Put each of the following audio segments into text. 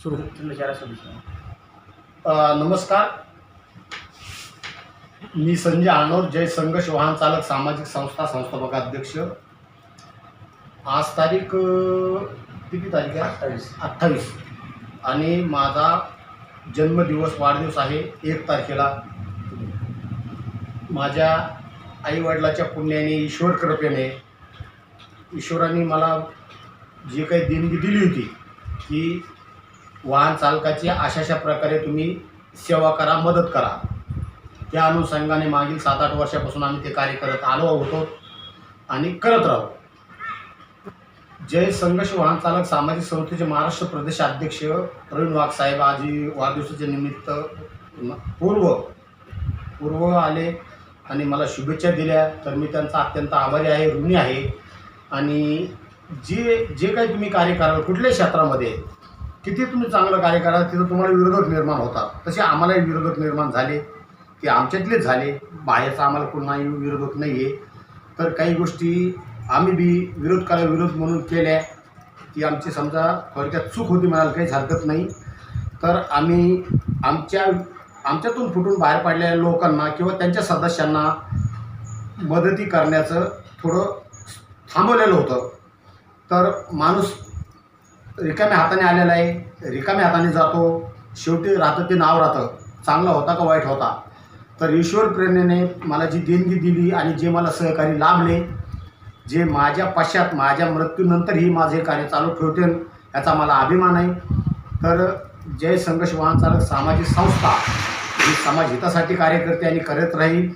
सुरू. नमस्कार. मी संजय आळनोर जय संघर्ष वाहन चालक सामाजिक संस्था संस्थापक अध्यक्ष. आज तारीख किती तारीख आहे? अठ्ठावीस. अठ्ठावीस. आणि माझा जन्मदिवस वाढदिवस आहे एक तारखेला. माझ्या आईवडिलाच्या पुण्याने ईश्वर कृपेने ईश्वराने मला जी काही देणगी दिली होती की वाहन चालकाची अशाशा प्रकारे तुम्ही सेवा करा मदत करा. त्या अनुषंगाने मागील सात आठ वर्षापासून आम्ही ते कार्य करत आलो होतो आणि करत राहू. जय संघर्ष वाहन चालक सामाजिक संस्थेचे महाराष्ट्र प्रदेश अध्यक्ष प्रवीण वाघ साहेब आजी वाढदिवसाच्या निमित्त पूर्व पूर्व आले आणि मला शुभेच्छा दिल्या. तर मी त्यांचा अत्यंत आभारी आहे ऋणी आहे. आणि जे जे काही तुम्ही कार्य कराल कुठल्याही क्षेत्रामध्ये किती तुम्ही चांगलं कार्य करा तिथं तुम्हाला विरोधक निर्माण होतात. तसे आम्हालाही विरोधक निर्माण झाले. ते आमच्यातलेच झाले. बाहेरचा आम्हाला कोणाही विरोधक नाही आहे तर काही गोष्टी आम्ही बी विरोध करा विरोध म्हणून केल्या. ती आमची समजा थोडक्यात चूक होती म्हणाल काहीच हरकत नाही. तर आम्ही आमच्या आमच्यातून फुटून बाहेर पडलेल्या लोकांना किंवा त्यांच्या सदस्यांना मदती करण्याचं थोडं थांबवलेलं होतं. तर माणूस रिकाम्या हाताने आलेला आहे. रिकाम्या हाताने जातो. शेवटी राहतं ते नाव राहतं. चांगला होता का वाईट होता? तर ईश्वर प्रेरणेने मला जी देणगी दिली आणि जे मला सहकारी लाभले जे माझ्या पश्चात माझ्या मृत्यूनंतरही माझे कार्य चालू ठेवतील याचा मला अभिमान आहे. तर जय संघर्ष वाहनचालक सामाजिक संस्था ही समाज हितासाठी कार्य करते आणि करत राहील.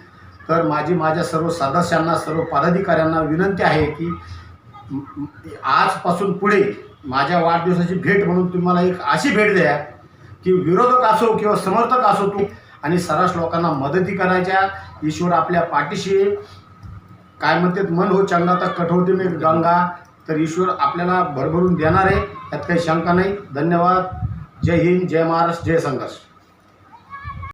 तर माझी माझ्या सर्व सदस्यांना सर्व पदाधिकाऱ्यांना विनंती आहे की आजपासून पुढे माझ्या वाढदिवसाची भेट म्हणून तुम्ही मला एक अशी भेट द्या की विरोधक असो किंवा समर्थक असो तू आणि सर्रास लोकांना मदती करायच्या. ईश्वर आपल्या पाठीशी काय म्हणतात मन हो चंगा तर कठोरते मी गंगा. तर ईश्वर आपल्याला भरभरून देणार आहे. यात काही शंका नाही. धन्यवाद. जय हिंद जय महाराष्ट्र जय संघर्ष.